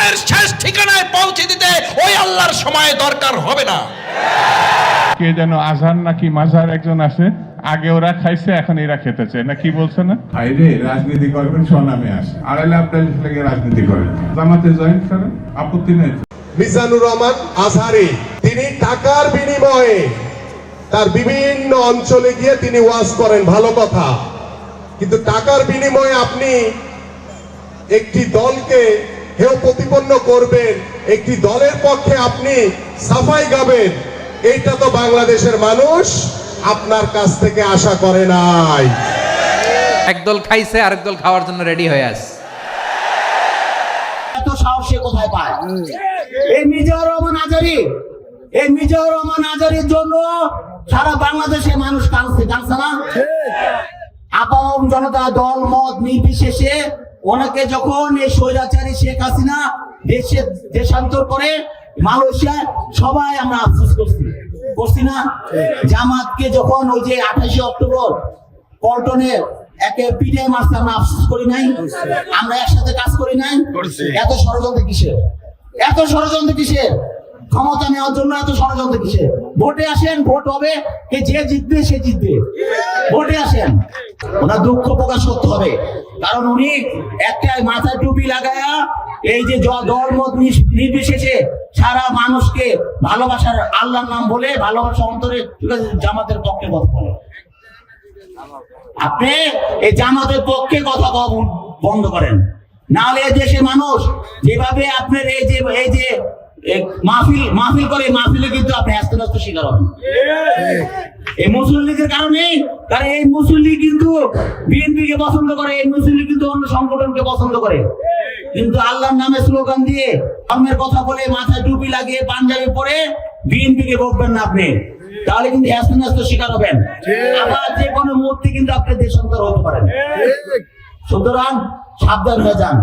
অপমানের শেষ ঠিকানায় পৌঁছে দিতে ওই আল্লাহর সময় দরকার হবে না। কে যেন আজহার নাকি মাঝার একজন আছে আগে ওরা খাইছে এখন এরা খেতে চায় না কি বলছে না? বাইরে রাজনীতি করবেন স্বনামে আসে। আড়াইলে আপনার লেগে রাজনীতি করেন। জামাতে জয়েন করেন আপত্তি নেই মিজানুর রহমান আজহারি তিনি টাকার বিনিময়ে তার বিভিন্ন অঞ্চলে গিয়ে তিনি ওয়াজ করেন ভালো কথা। কিন্তু টাকার বিনিময়ে আপনি একটি দলকে হেয় প্রতিপন্ন করবেন। একটি দলের পক্ষে আপনি সাফাই গাবেন। এইটা তো বাংলাদেশের মানুষ আপনার কাছ থেকে আশা করে নাই। একদল খাইছে আরেক দল খাওয়ার জন্য রেডি হয়ে আছে। এত সাহস সে কোথায় পায়? এই মিজানুর রহমান আজারি এই মিজানুর রহমান আজারির জন্য সারা বাংলাদেশে মানুষ কাঁদছে কাঁদছে না? আপাম জনতা দল মত নির্বিশেষে ওনাকে যখন এই স্বৈরাচারী শেখ হাসিনা দেশে দেশান্তর করে মালয়েশিয়া সবাই আমরা আফসোস করছি। করছি না? জামাতকে যখন ওই যে আঠাশে অক্টোবর পল্টনে একে পিঠে মারছে আমরা আফসোস করি নাই। আমরা একসাথে কাজ করি নাই। এত ষড়যন্ত্র কিসের? এত ষড়যন্ত্র কিসের? ক্ষমতা নেওয়ার জন্য এত ষড়যন্ত্র কিসের? ভোটে আসেন, ভোট হবে, কে যে জিতবে, সে জিতবে। ভোটে আসেন। ওনার দুঃখ প্রকাশ করতে হবে। কারণ উনি একটা মাথায় টুপি লাগায়া এই যে জ- দল মত নির্বিশেষে সারা মানুষকে ভালোবাসার আল্লাহর নাম বলে ভালোবাসা অন্তরে জামাতের পক্ষে কথা বলে। আপনি এই জামাতের পক্ষে কথা বন্ধ করেন। নাহলে দেশের মানুষ যেভাবে আপনার এই যে এই যে মাহফিল মাহফিল করে মাহফিলে কিন্তু আপনি শিকার হবেন। এই মুসলিম লীগের কারণে এই মুসলিম লীগ কিন্তু পছন্দ করে, এই মুসলিম লীগ কিন্তু অন্য সংগঠনকে পছন্দ করে। কিন্তু আল্লাহর নামে স্লোগান দিয়ে ধর্মের কথা বলে মাথায় টুপি লাগিয়ে পাঞ্জাবি পরে বিএনপি কে বকবেন না আপনি। তাহলে কিন্তু হ্যাস্ত শিকার হবেন। আবার যে কোনো মুহূর্তে কিন্তু আপনি দেশান্তর হতে পারেন। সুতরাং সাবধান হয়ে যান।